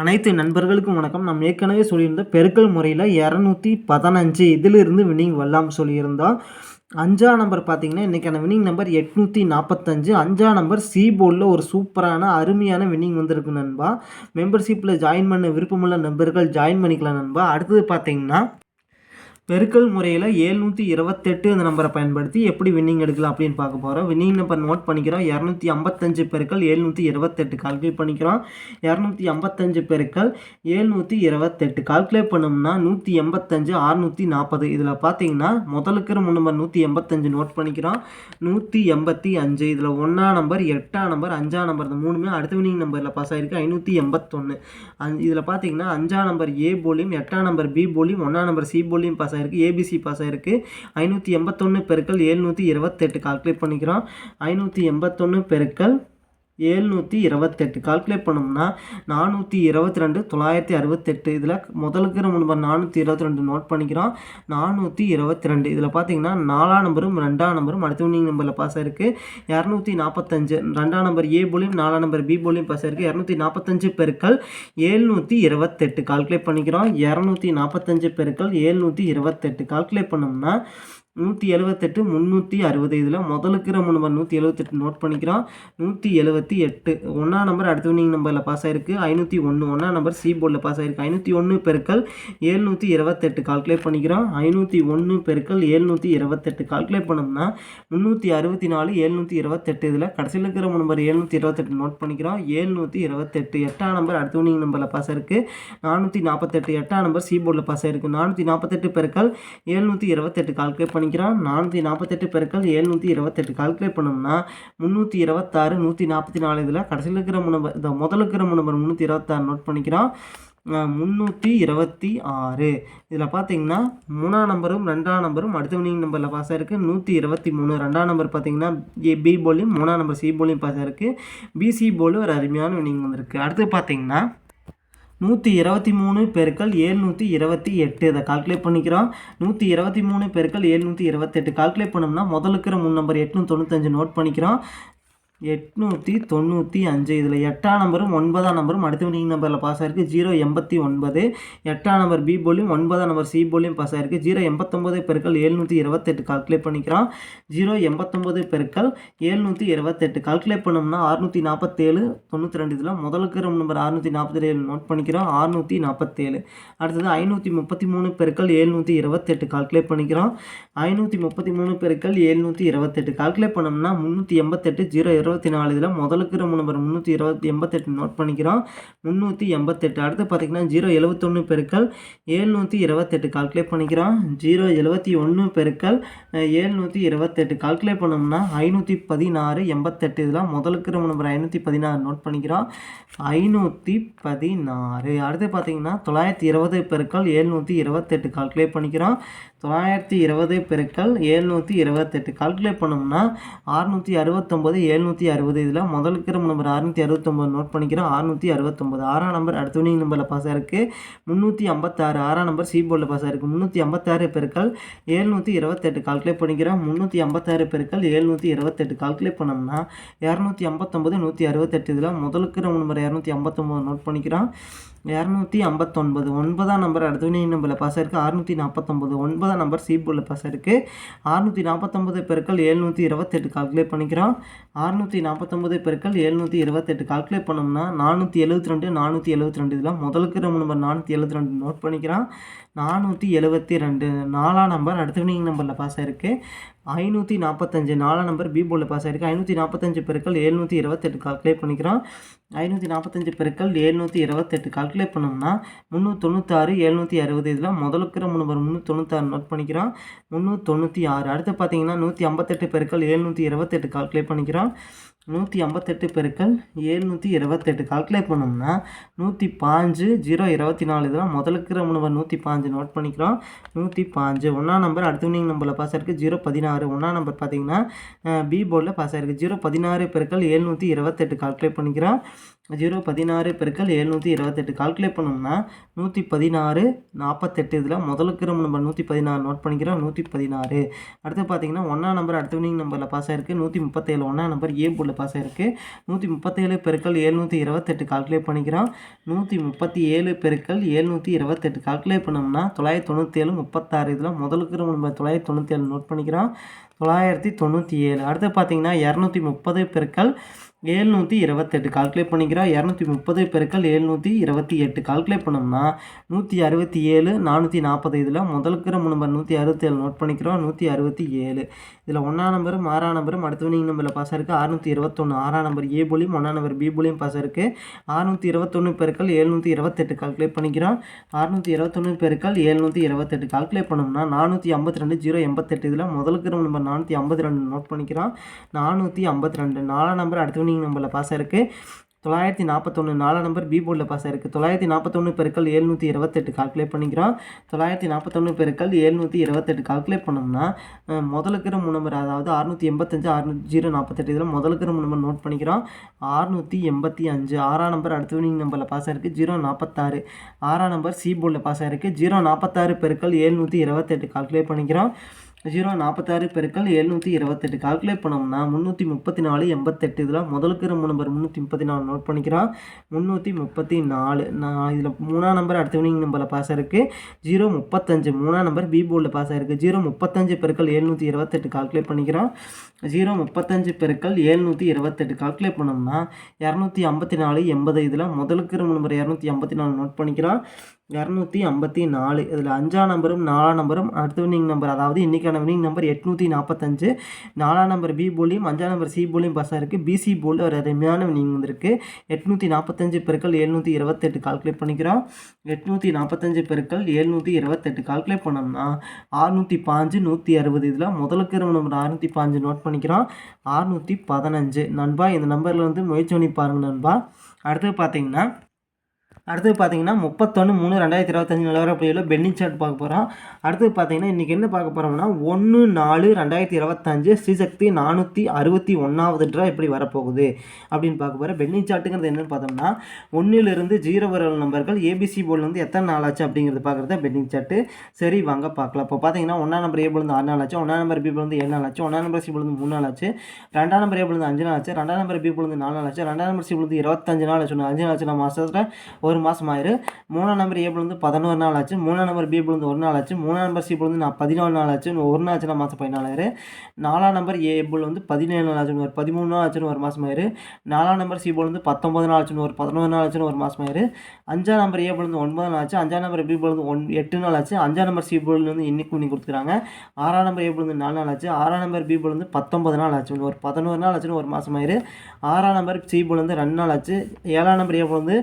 அனைத்து நண்பர்களுக்கும் வணக்கம். நம்ம ஏற்கனவே சொல்லியிருந்த பெருக்கல் முறையில் இரநூத்தி பதினஞ்சு இதிலிருந்து வினிங் வரலாம் சொல்லியிருந்தோம் அஞ்சா நம்பர் பார்த்தீங்கன்னா இன்றைக்கான வினிங் நம்பர் எட்நூற்றி நாற்பத்தஞ்சு அஞ்சா நம்பர் சி போர்டில் ஒரு சூப்பரான அருமையான வினிங் வந்திருக்கு நண்பா. மெம்பர்ஷிப்பில் ஜாயின் பண்ண விருப்பமுள்ள நண்பர்கள் ஜாயின் பண்ணிக்கலாம் நண்பா. அடுத்தது பார்த்தீங்கன்னா பெருக்கல் முறையில் ஏழ்நூற்றி இருபத்தெட்டு அந்த நம்பரை பயன்படுத்தி எப்படி வின்னிங் எடுக்கலாம் அப்படின்னு பார்க்க போகிறோம் வின்னிங் நம்பர் நோட் பண்ணிக்கிறோம். இரநூத்தி ஐம்பத்தஞ்சு பெருக்கள் ஏழ்நூற்றி இருபத்தெட்டு கால்குலேட் பண்ணிக்கிறோம். இரநூத்தி ஐம்பத்தஞ்சு பெருக்கள் ஏழ்நூற்றி இருபத்தெட்டு கால்குலேட் பண்ணோம்னா நூற்றி எண்பத்தஞ்சு அறுநூற்றி நாற்பது இதில் பார்த்தீங்கன்னா முதலுக்கிற மூணு நம்பர் நூற்றி எண்பத்தஞ்சு நோட் பண்ணிக்கிறோம். நூற்றி எண்பத்தி அஞ்சு. இதில் ஒன்றா நம்பர் எட்டாம் நம்பர் அஞ்சாம் நம்பர் இந்த மூணுமே அடுத்த வின்னிங் நம்பரில் பாஸ் ஆகிருக்கு ஐநூற்றி எண்பத்தொன்று அஞ்சு இதில் பார்த்தீங்கன்னா அஞ்சாம் நம்பர் ஏ போலியும் எட்டாம் நம்பர் பி போலியும் ஒன்றாம் நம்பர் சி போலியும் பாஸ் ஆகிருக்கு ஏபிசி பாஸ் ஆகிருக்கு ஐநூற்றி எண்பத்தொன்று பெருக்கள் ஏழ்நூற்றி இருபத்தெட்டு. கால்குலேட் பண்ணிக்கிறோம். ஐநூற்றி எண்பத்தொன்று பெருக்கள் ஏழ்நூற்றி இருபத்தெட்டு. கால்குலேட் பண்ணோம்னா நானூற்றி இருபத்தி ரெண்டு தொள்ளாயிரத்தி அறுபத்தெட்டு. இதில் முதலுக்கிற நம்பர் நானூற்றி இருபத்தி ரெண்டு நோட் பண்ணிக்கிறோம். நானூற்றி இருபத்தி ரெண்டு இதில் பார்த்தீங்கன்னா நாலாம் நம்பரும் ரெண்டாம் நம்பரும் அடுத்த வினிங் நம்பரில் பாஸ் ஆயிருக்கு. இரநூத்தி நாற்பத்தஞ்சு ரெண்டாம் நம்பர் ஏ போலியும் நாலாம் நம்பர் பி போலியும் பாஸ் ஆயிருக்கு. இரநூத்தி நாற்பத்தஞ்சு பெருக்கள் ஏழ்நூற்றி இருபத்தெட்டு. கால்குலேட் பண்ணிக்கிறோம். இரநூத்தி நாற்பத்தஞ்சு பெருக்கள் ஏழ்நூற்றி இருபத்தெட்டு. கால்குலேட் பண்ணோம்னா நூற்றி எழுபத்தெட்டு முந்நூற்றி அறுபது இதில் முதலுக்கிற நம்பர் நூற்றி எழுபத்தெட்டு நோட் பண்ணிக்கிறோம் நூற்றி எழுபத்தி எட்டு. ஒன்றா நம்பர் அடுத்த வினிங் நம்பரில் பாஸ் ஆயிருக்கு. ஐநூற்றி ஒன்று ஒன்றா நம்பர் சி போர்டில் பாஸ் ஆயிருக்கு. ஐநூற்றி ஒன்று பெருக்கல் ஏழ்நூற்றி இருபத்தெட்டு கால்குலேட் பண்ணிக்கிறோம் ஐநூற்றி ஒன்று பெருக்கல் ஏழ்நூற்றி இருபத்தெட்டு கால்குலேட் பண்ணோம்னா முந்நூற்றி அறுபத்தி நாலு ஏழ்நூற்றி இருபத்தெட்டு இதில் கடைசியில் இருக்கிற நம்பர் ஏழ்நூற்றி இருபத்தெட்டு நோட் பண்ணிக்கிறோம் ஏழ்நூற்றி இருபத்தெட்டு. எட்டாம் நம்பர் அடுத்த வினிங் நம்பரில் பாஸ் ஆயிருக்கு. நானூற்றி நாற்பத்தெட்டு எட்டாம் நம்பர் சி போர்டில் பாஸ் ஆயிருக்கு. நானூற்றி நாற்பத்தெட்டு பெருக்கல் ஏழ்நூற்றி இருபத்தெட்டு கால்குலேட் பண்ணி பண்ணிக்கிறோம் நானூற்றி நாற்பத்தெட்டு பெருக்கள் எழுநூற்றி இருபத்தெட்டு. கால்குலேட் பண்ணோம்னா முந்நூற்றி இருபத்தாறு நூற்றி நாற்பத்தி நாலு இதில் கடைசியில் இருக்கிற நம்பர் இந்த முதல் இருக்கிற நம்பர் முந்நூற்றி இருபத்தாறு நோட் பண்ணிக்கிறோம். முந்நூற்றி இருபத்தி ஆறு. இதில் பார்த்தீங்கன்னா மூணாம் நம்பரும் ரெண்டாம் நம்பரும் அடுத்த வினிங் நம்பரில் பாஸ் ஆயிருக்கு. நூற்றி இருபத்தி மூணு. ரெண்டாம் நம்பர் பார்த்தீங்கன்னா ஏ பி போலியும் மூணாம் நம்பர் சி போலியும் பாஸ் ஆயிருக்கு. பிசி போலும் ஒரு அருமையான வினிங் வந்திருக்கு. அடுத்து பார்த்தீங்கன்னா நூற்றி இருபத்தி மூணு பெருக்கள் ஏழ்நூற்றி இருபத்தி எட்டு. இதை கால்குலேட் பண்ணிக்கிறோம். நூற்றி இருபத்தி மூணு பெருக்கள் ஏழ்நூற்றி இருபத்தெட்டு கால்குலேட் பண்ணோம்னா முதலுக்கிற மூணு நம்பர் எட்நூற்றி தொண்ணூத்தஞ்சு நோட் பண்ணிக்கிறோம். எட்நூற்றி தொண்ணூற்றி அஞ்சு. இதில் எட்டாம் நம்பரும் ஒன்பதாம் நம்பரும் அடுத்த வினிங் நம்பரில் பாஸ் ஆயிருக்கு. ஜீரோ எண்பத்தி ஒன்பது. எட்டாம் நம்பர் பி போலியும் ஒன்பதாம் நம்பர் சி போலியும் பாஸ் ஆயிருக்கு. ஜீரோ எண்பத்தொம்பது பெருக்கள் ஏழ்நூற்றி இருபத்தெட்டு கால்குலேட் பண்ணிக்கிறோம். ஜீரோ எண்பத்தொம்பது பெருக்கள் ஏழ்நூற்றி இருபத்தெட்டு கால்குலேட் பண்ணோம்னா அறுநூற்றி நாற்பத்தேழு தொண்ணூற்றி ரெண்டு இதில் முதலுக்கு நம்பர் அறுநூற்றி நாற்பத்தி ஏழு நோட் பண்ணிக்கிறோம். அறுநூற்றி நாற்பத்தேழு அடுத்தது ஐநூற்றி முப்பத்தி மூணு பெருக்கள் ஏழ்நூற்றி இருபத்தெட்டு கால்குலேட் பண்ணிக்கிறோம். ஐநூற்றி முப்பத்தி மூணு பெருக்கள் ஏழ்நூற்றி இருபத்தெட்டு கால்குலேட் பண்ணோம்னா முந்நூற்றி எண்பத்தெட்டு. ஜீரோ இருபத்தி நாலு இதில் முதலுக்கு நம்பர் முந்நூற்றி இருபத்தி எண்பத்தெட்டு நோட் பண்ணிக்கிறோம். முந்நூற்றி எண்பத்தெட்டு. அடுத்து பார்த்திங்கன்னா ஜீரோ எழுபத்தொன்று பெருக்கள் ஏழ்நூற்றி இருபத்தெட்டு கால்குலேட் பண்ணிக்கிறோம். ஜீரோ எழுபத்தி ஒன்று பெருக்கள் ஏழ்நூற்றி இருபத்தெட்டு கால்குலேட் பண்ணோம்னா ஐநூற்றி பதினாறு எண்பத்தெட்டு இதில் முதலுக்கு நம்பர் ஐநூற்றி பதினாறு நோட் பண்ணிக்கிறோம். ஐநூற்றி பதினாறு. அடுத்து பார்த்திங்கன்னா தொள்ளாயிரத்தி இருபது பெருக்கள் ஏழ்நூற்றி இருபத்தெட்டு கால்குலேட் பண்ணிக்கிறோம். தொள்ளாயிரத்தி இருபது பெருக்கள் ஏழ்நூற்றி இருபத்தெட்டு. கால்குலேட் பண்ணோம்னா அறுநூற்றி அறுபத்தொம்போது ஏழ்நூற்றி அறுபது. இதில் முதல் இருக்கிற நம்பர் அறுநூற்றி அறுபத்தொம்போது நோட் பண்ணிக்கிறோம். அறுநூற்றி அறுபத்தொம்போது. ஆறாம் நம்பர் அடுத்த வினிங் நம்பரில் பாஸ் ஆயிருக்கு. முந்நூற்றி ஐம்பத்தாறு ஆறாம் நம்பர் சி போர்டில் பாஸ் ஆயிருக்கு. முந்நூற்றி ஐம்பத்தாறு பெருக்கள் ஏழ்நூற்றி இருபத்தெட்டு. கால்குலேட் பண்ணிக்கிறோம். முந்நூற்றி ஐம்பத்தாறு பெருக்கள் ஏழ்நூற்றி இருபத்தெட்டு. கால்குலேட் பண்ணோம்னா இரநூத்தி ஐம்பத்தொம்பது நூற்றி அறுபத்தெட்டு. இதில் முதலுக்கு நம்பர் இரநூத்தி ஐம்பத்தொம்போது நோட் பண்ணிக்கிறோம். இரநூத்தி ஐம்பத்தொன்பது. ஒன்பதாம் நம்பர் அடுத்தவனி நம்பரில் பாஸ் இருக்குது அறுநூற்றி நாற்பத்தொம்பது ஒன்பதாம் நம்பர் சி போர்டில் பாஸ் இருக்குது அறுநூற்றி நாற்பத்தொம்பது பெருக்கள் ஏழ்நூற்றி இருபத்தெட்டு கால்குலேட் பண்ணிக்கிறோம். அறுநூற்றி நாற்பத்தொம்பது பெருக்கள் ஏழ்நூற்றி இருபத்தெட்டு கால்குலேட் பண்ணோம்னா நானூற்றி எழுபத்தி ரெண்டு நானூற்றி எழுபத்தி ரெண்டு. இதில் முதலுக்கு ரொம்ப நம்பர் நானூற்றி எழுபத்தி ரெண்டு நோட் பண்ணிக்கிறோம். நானூற்றி எழுபத்தி ரெண்டு. நாலாம் நம்பர் அடுத்த வினிங் நம்பரில் பாஸ் ஆயிருக்கு. ஐநூற்றி நாற்பத்தஞ்சு நாலாம் நம்பர் பி போர்டில் பாஸ் ஆயிருக்கு. ஐநூற்றி நாற்பத்தஞ்சு பெருக்கள் ஏழ்நூற்றி இருபத்தெட்டு கால்குலேட் பண்ணிக்கிறோம். ஐநூற்றி நாற்பத்தஞ்சு பெருக்கள் ஏழ்நூற்றி இருபத்தெட்டு கால்குலேட் பண்ணோம்னா முந்நூற்றி தொண்ணூத்தாறு எழுநூற்றி அறுபது. இதில் முதலுக்கிற நம்பர் முந்நூற்றி தொண்ணூத்தாறு நோட் பண்ணிக்கிறோம். முந்நூற்றி தொண்ணூற்றி ஆறு. அடுத்து பார்த்தீங்கன்னா நூற்றி ஐம்பத்தெட்டு பெருக்கள் ஏழ்நூற்றி இருபத்தெட்டு கால்குலேட் பண்ணிக்கிறோம். நூற்றி ஐம்பத்தெட்டு பெருக்கள் ஏழ்நூற்றி இருபத்தெட்டு. கால்குலேட் பண்ணோம்னா நூற்றி பாஞ்சு ஜீரோ இருபத்தி நாலு. இதெல்லாம் முதலுக்குற நம்பர் நூற்றி பாஞ்சு நோட் பண்ணிக்கிறோம். நூற்றி பாஞ்சு ஒன்றாம் நம்பர் அடுத்த வினிங் நம்பரில் பாஸ் ஆயிருக்கு ஜீரோ பதினாறு. ஒன்றாம் நம்பர் பார்த்தீங்கன்னா பி போர்டில் பாஸ் ஆயிருக்கு. ஜீரோ பதினாறு பெருக்கள் ஏழ்நூற்றி இருபத்தெட்டு. கால்குலேட் பண்ணிக்கிறோம். ஜீரோ பதினாறு பெருக்கள் எழுநூற்றி இருபத்தெட்டு. கால்குலேட் பண்ணோம்னா நூற்றி பதினாறு நாற்பத்தெட்டு இதில் முதலுக்கு நம்ம நம்பர் நூற்றி பதினாறு. நோட் பண்ணிக்கிறோம் நூற்றி பதினாறு. அடுத்து பார்த்தீங்கன்னா ஒன்றா நம்பர் அடுத்த வினிங் நம்பரில் பாஸ் ஆயிருக்கு. நூற்றி முப்பத்தேழு ஒன்றா நம்பர் ஏ போர்டில் பாஸ் ஆயிருக்கு. நூற்றி முப்பத்தேழு பெருக்கள் எழுநூற்றி இருபத்தெட்டு. கால்குலேட் பண்ணிக்கிறோம். நூற்றி முப்பத்தி ஏழு பெருக்கள் எழுநூற்றி இருபத்தெட்டு. கால்குலேட் பண்ணோம்னா தொள்ளாயிரத்தி தொண்ணூற்றேழு முப்பத்தாறு. இதில் முதலுக்கு நம்ம நம்பர் தொள்ளாயிரத்தி தொண்ணூற்றேழு நோட் பண்ணிக்கிறோம். தொள்ளாயிரத்தி தொண்ணூற்றி ஏழு. அடுத்து பார்த்தீங்கன்னா இரநூத்தி முப்பது பெருக்கள் ஏழ்நூற்றி இருபத்தெட்டு. கால்குலேட் பண்ணிக்கிறோம். இரநூத்தி முப்பது பெருக்கள் ஏழ்நூற்றி இருபத்தி எட்டு. கால்குலேட் பண்ணோம்னா நூற்றி அறுபத்தி ஏழு நானூற்றி நாற்பது. இதில் முதலுக்கு நம்பர் நூற்றி அறுபத்தேழு நோட் பண்ணிக்கிறோம். நூற்றி அறுபத்தி ஏழு. இதில் ஒன்றாம் நம்பரும் ஆறாம் நம்பரும் அடுத்த வினிங் நம்பரில் பாஸ் இருக்குது அறுநூற்றி இருபத்தொன்று ஆறாம் நம்பர் ஏ போலியும் ஒன்றாம் நம்பர் பி போலியும் பாஸ் இருக்குது அறுநூற்றி இருபத்தொன்று பெருக்கள் ஏழ்நூற்றி இருபத்தெட்டு. கால்குலேட் பண்ணிக்கிறோம். அறுநூற்றி இருபத்தொன்று பெருக்கள் ஏழ்நூற்றி இருபத்தெட்டு. கால்குலேட் பண்ணோம்னா நானூற்றி ஐம்பத்தி ரெண்டு ஜீரோ எண்பத்தெட்டு. இதில் முதலுக்கு நம்பர் நானூற்றி ஐம்பத்தி ரெண்டு நோட் பண்ணிக்கிறோம். நானூற்றி ஐம்பத்தி ரெண்டு. நாலாம் நம்பர் அடுத்த வினிங் நம்பரில் பாஸ் ஆயிருக்கு. தொள்ளாயிரத்தி நாற்பத்தொன்று நாலாம் நம்பர் பி போர்டில் பாஸ் ஆயிருக்கு. தொள்ளாயிரத்தி நாற்பத்தொன்று பெருக்கள் ஏழ்நூற்றி இருபத்தெட்டு கால்குலேட் பண்ணிக்கிறோம். தொள்ளாயிரத்தி நாற்பத்தொன்று பெருக்கள் ஏழ்நூற்றி இருபத்தெட்டு கால்குலேட் பண்ணோம்னா முதலுக்கிற மூணு நம்பர் அதாவது அறுநூற்றி எண்பத்தஞ்சு அறுநூற்றி ஜீரோ நாற்பத்தெட்டு இதில் முதலுக்கிற மூணு நம்பர் நோட் பண்ணிக்கிறோம். அறுநூற்றி எண்பத்தி அஞ்சு. ஆறாம் நம்பர் அடுத்த வினிங் நம்பரில் பாஸ் ஆயிருக்கு. ஜீரோ நாற்பத்தாறு. ஆறாம் நம்பர் சி போர்டில் பாஸ் ஆயிருக்கு. ஜீரோ நாற்பத்தாறு பெருக்கள் ஏழ்நூற்றி இருபத்தெட்டு கால்குலேட் பண்ணிக்கிறோம். ஜீரோ நாற்பத்தாறு பெருக்கள் எழுநூற்றி இருபத்தெட்டு. கால்குலேட் பண்ணோம்னா முந்நூற்றி முப்பத்தி நாலு எண்பத்தெட்டு. இதில் முதலுக்கு நம்ம நம்பர் முந்நூற்றி முப்பத்தி நாலு நோட் பண்ணிக்கிறான் முந்நூற்றி முப்பத்தி நாலு. நான் இதில் மூணாம் நம்பர் அடுத்த வினிங் நம்பரில் பாஸ் ஆயிருக்கு. ஜீரோ முப்பத்தஞ்சு. மூணாம் நம்பர் பி போர்டில் பாஸ் ஆகிருக்கு ஜீரோ முப்பத்தஞ்சு பெருக்கள் எழுநூற்றி இருபத்தெட்டு. கால்குலேட் பண்ணிக்கிறான் ஜீரோ முப்பத்தஞ்சு பெருக்கள் ஏழ்நூற்றி இருபத்தெட்டு. கால்குலேட் பண்ணோம்னா இரநூத்தி ஐம்பத்தி நாலு எண்பது. இதில் முதலுக்கு நம்ம நம்பர் இரநூத்தி ஐம்பத்தி நாலு நோட் பண்ணிக்கிறோம். இரநூத்தி ஐம்பத்தி நாலு. இதில் அஞ்சாம் நம்பரும் நாலாம் நம்பரும் அடுத்த வினிங் நம்பர் அதாவது இன்றைக்கான வினிங் நம்பர் எட்நூற்றி நாற்பத்தஞ்சு நாலாம் நம்பர் பி போலியும் அஞ்சாம் நம்பர் சி போலியும் பாஸ் இருக்குது பிசி போல் ஒரு அருமையான வினிங் வந்திருக்கு. எட்நூற்றி நாற்பத்தஞ்சு பெருக்கள் எழுநூற்றி இருபத்தெட்டு. கால்குலேட் பண்ணிக்கிறோம். எட்நூற்றி நாற்பத்தஞ்சு பெருக்கள் எழுநூற்றி இருபத்தெட்டு. கால்குலேட் பண்ணோம்னா அறுநூற்றி பாஞ்சு நூற்றி அறுபது. இதில் முதலுக்கு நம்ம நம்பர் அறுநூற்றி பாஞ்சு நோட் பண்ணிக்கிறோம். அறுநூற்றி பதினஞ்சு. நண்பா இந்த நம்பரில் வந்து முயற்சி பண்ணி பாருங்க நண்பா. அடுத்தது பார்த்தீங்கன்னா அடுத்தது பார்த்தீங்கன்னா முப்பத்தொன்று மூணு ரெண்டாயிரத்தி இருபத்தஞ்சு நிலவர புள்ளியில் பென்னிங் சார்ட் பார்க்க போகிறோம் அடுத்தது பார்த்தீங்கன்னா இன்றைக்கி என்ன பார்க்க போகிறோம்னா ஒன்று நாலு ரெண்டாயிரத்தி இருபத்தஞ்சு ஸ்ரீசக்தி நானூற்றி அறுபத்தி ஒன்றாவது ட்ரா எப்படி வரப்போகுது அப்படின்னு பார்க்க போகிறோம் பென்னிங் சார்ட்டுங்கிறது என்னென்னு பார்த்தோம்னா ஒன்றிலிருந்து ஜீரோ வரல் நம்பர்கள் ஏபிசி போர்டுலேருந்து எத்தனை நாள் ஆச்சு அப்படிங்கிறது பார்க்குறது தான் பென்னிங் சார்ட்டு சரி வாங்க பார்க்கலாம். இப்போ பார்த்தீங்கன்னா ஒன்றாம் நம்பர் ஏ ஆறு நாள் ஆச்சு ஒன்றாம் நம்பர் பி ஏழு நாள் ஆச்சு ஒன்றாம் நம்பர் சி மூணு நாள் ஆச்சு ரெண்டாம் நம்பர் ஏ அஞ்சு நாள் ஆச்சு ரெண்டாம் நம்பர் பி நாலு நாள் ஆச்சு ரெண்டாம் நம்பர் சி இருபத்தஞ்சு நாள் ஆச்சு அஞ்சு நாள் ஆச்சு நான் மாதத்தில் ஒரு ஒரு மாதம் ஆயிரு மூணாம் நம்பர் ஏ வந்து பதினோரு நாள் ஆச்சு மூணாம் நம்பர் பி வந்து ஒரு நாள் ஆச்சு மூணாம் நம்பர் சி வந்து நான் பதினாலு நாள் ஆச்சு ஒரு நாள் ஆச்சுன்னா மாதம் பதினாலாயிரு நாலாம் நம்பர் ஏ வந்து பதினேழு நாள் ஆச்சுன்னு ஒரு பதிமூணு நாள் ஆச்சுன்னு ஒரு மாதம் ஆயிரு நாலாம் நம்பர் சி வந்து பத்தொம்பது நாள் ஆச்சுன்னு ஒரு பதினோரு நாள் ஆச்சுன்னு ஒரு மாதம் ஆயிரு அஞ்சாம் நம்பர் ஏ வந்து ஒன்பது நாள் ஆச்சு அஞ்சாம் நம்பர் பி வந்து ஒன் எட்டு நாள் ஆச்சு அஞ்சாம் நம்பர் சி வந்து இன்னைக்கு பண்ணி கொடுத்துருக்காங்க ஆறாம் நம்பர் ஏ வந்து நாலு நாள் ஆச்சு ஆறாம் நம்பர் பி வந்து பத்தொம்பது நாள் ஆச்சு ஒரு பதினோரு நாள் ஆச்சுன்னு ஒரு மாதம் ஆயிரு ஆறாம் நம்பர் சி வந்து ரெண்டு நாள் ஆச்சு ஏழாம் நம்பர் ஏ வந்து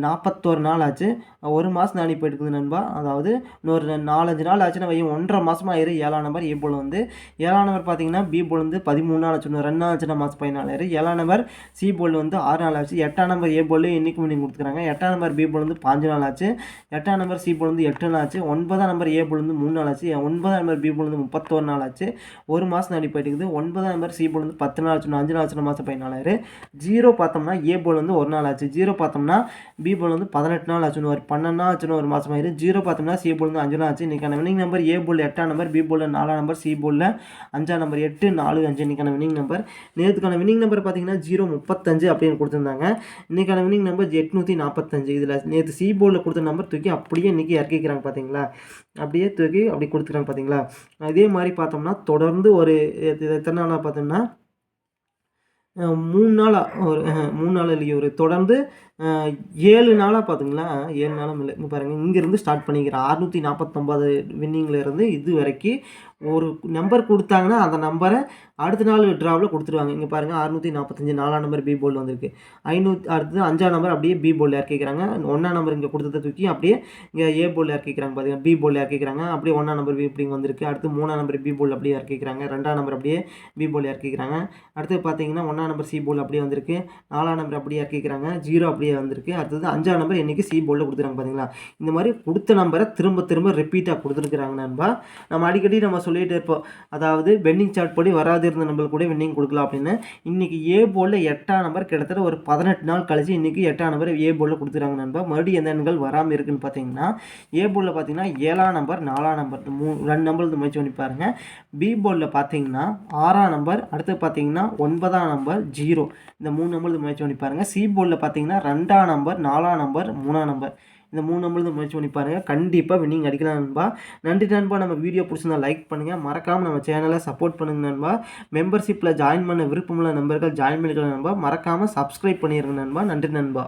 நாற்பது நாற்பத்தோரு நாள் ஆச்சு ஒரு மாதம் தாண்டி போயிட்டுருக்குது நண்பா. அதாவது இன்னொரு நாலஞ்சு நாள் ஆச்சுன்னா வையும் ஒன்றரை மாதமாக ஆயிரு ஏழாம் நம்பர் ஏ போல் வந்து. ஏழாம் நம்பர் பார்த்தீங்கன்னா பி போல் வந்து பதிமூணு நாள் ஆச்சு. இன்னும் ரெண்டு நாள் ஆச்சுன்னா மாதம் பதினாலாயிரு ஏழாம் நம்பர் சி போல் வந்து ஆறு நாள் ஆச்சு. எட்டாம் நம்பர் ஏ போல் இன்னைக்கு பண்ணி கொடுத்துருக்காங்க. எட்டாம் நம்பர் பி போல் வந்து பாஞ்சு நாள் ஆச்சு. எட்டாம் நம்பர் சி போல் வந்து எட்டு நாள் ஆச்சு. ஒன்பதாம் நம்பர் ஏ போல் வந்து மூணு நாள் ஆச்சு. ஒன்பதாம் நம்பர் பி போல் வந்து முப்பத்தோரு நாள் ஆச்சு. ஒரு மாதம் தாண்டி போயிட்டு ஒன்பதாம் நம்பர் சி போல் வந்து பத்து நாள் ஆச்சு. அஞ்சு நாள் ஆச்சுன்னா மாதம் பதினாலாயிரு ஜீரோ பார்த்தோம்னா ஏ போல் வந்து ஒரு நாள் ஆச்சு. ஜீரோ பார்த்தோம்னா பி போல் வந்து பதினெட்டு நாள் ஆச்சுன்னு ஒரு பன்னெண்டு நாள் ஆச்சுன்னு ஒரு மாதம் ஆயிரு ஜீரோ பார்த்தோம்னா சி போல் வந்து அஞ்சு நாள் ஆச்சு இன்றைக்கான வினிங் நம்பர் ஏ போல் எட்டாம் நம்பர் பி போல் நாலாம் நம்பர் சி போலில் அஞ்சாம் நம்பர் எட்டு நாலு அஞ்சு இன்றைக்கான வினிங் நம்பர் நேற்றுக்கான வினிங் நம்பர் பார்த்தீங்கன்னா ஜீரோ முப்பத்தஞ்சு அப்படின்னு கொடுத்துருந்தாங்க. இன்றைக்கான வினிங் நம்பர் எட்நூற்றி நாற்பத்தஞ்சு இதில் நேற்று சி போலில் கொடுத்த நம்பர் தூக்கி அப்படியே இன்றைக்கி இறக்கிக்கிறாங்க பார்த்தீங்களா அப்படியே தூக்கி அப்படி கொடுத்துருக்காங்க பார்த்தீங்களா இதே மாதிரி பார்த்தோம்னா தொடர்ந்து ஒரு எத்தனை நாளாக பார்த்தோம்னா மூணு நாளாக ஒரு மூணு நாள் இல்லையே ஒரு தொடர்ந்து ஏழு நாளாக பார்த்துங்களா ஏழு நாளும் இல்லை. இங்கே பாருங்கள் இங்கேருந்து ஸ்டார்ட் பண்ணிக்கிறேன். அறுநூற்றி நாற்பத்தொம்பது இருந்து இது வரைக்கும் ஒரு நம்பர் கொடுத்தாங்கன்னா அந்த நம்பரை அடுத்த நாள் ட்ராவில் கொடுத்துருவாங்க. இங்கே பாருங்கள் அறுநூற்றி நாற்பத்தஞ்சு நாலாம் நம்பர் பி போர்டில் வந்திருக்கு. ஐநூற்றி அடுத்தது அஞ்சாம் நம்பர் அப்படியே பி போர்டில் இறக்கிக்கிறாங்க ஒன்றாம் நம்பர் இங்கே கொடுத்ததை தூக்கி அப்படியே இங்கே ஏ போர்டில் இறக்கிக்கிறாங்க பார்த்தீங்கன்னா பி போர்டில் இறக்கிக்கிறாங்க அப்படியே ஒன்றாம் நம்பர் பி இப்படி வந்திருக்கு. அடுத்து மூணாம் நம்பர் பி போர்டில் அப்படியே இறக்கிக்கிறாங்க ரெண்டாம் நம்பர் அப்படியே பி போர்டில் இறக்கிக்கிறாங்க அடுத்து பார்த்தீங்கன்னா ஒன்றாம் நம்பர் சி போர்டில் அப்படியே வந்திருக்கு. நாலாம் நம்பர் அப்படியே இறக்கிக்கிறாங்க ஜீரோ அப்படியே வந்திருக்கு. அடுத்தது அஞ்சாம் நம்பர் இன்றைக்கி சி போர்டில் கொடுத்துருக்காங்க பார்த்தீங்களா இந்த மாதிரி கொடுத்த நம்பரை திரும்ப திரும்ப ரிப்பீட்டாக கொடுத்துருக்குறாங்க நண்பா. நம்ம அடிக்கடி நம்ம சொல்லிகிட்டே இருப்போம். அதாவது பெண்டிங் சார்ட் படி வராது இருந்த நம்மளுக்கு கூட வின்னிங் கொடுக்கலாம் அப்படின்னு. இன்றைக்கி ஏ போர்டில் எட்டாம் நம்பர் கிட்டத்தட்ட ஒரு பதினெட்டு நாள் கழிச்சு இன்றைக்கி எட்டாம் நம்பர் ஏ போலில் கொடுத்துறாங்க நண்பா. மறுபடியும் எந்த எண்கள் வராமல் இருக்குன்னு பார்த்தீங்கன்னா ஏ போலில் பார்த்தீங்கன்னா ஏழாம் நம்பர் நாலாம் நம்பர் மூ ரெண்டு நம்பர் முயற்சி பண்ணி பாருங்கள் பி போலில் பார்த்தீங்கன்னா ஆறாம் நம்பர் அடுத்து பார்த்தீங்கன்னா ஒன்பதாம் நம்பர் ஜீரோ இந்த மூணு நம்பர் முயற்சி பண்ணி பாருங்கள் சி போர்டில் பார்த்தீங்கன்னா ரெண்டாம் நம்பர் நாலாம் நம்பர் மூணாம் நம்பர் இந்த மூணு நம்பர் முயற்சி பண்ணி பாருங்கள் கண்டிப்பாக வின்னிங் அடிக்கலாம் நண்பா. நன்றி நண்பா. நம்ம வீடியோ பிடிச்சிருந்தா லைக் பண்ணுங்கள் மறக்காமல் நம்ம சேனலை சப்போர்ட் பண்ணுங்க நண்பா. மெம்பர்ஷிப்பில் ஜாயின் பண்ண விருப்பமுள்ள நண்பர்கள் ஜாயின் பண்ணிக்கலாம் நண்பா. மறக்காமல் சப்ஸ்கிரைப் பண்ணிடுங்க நண்பா. நன்றி நண்பா.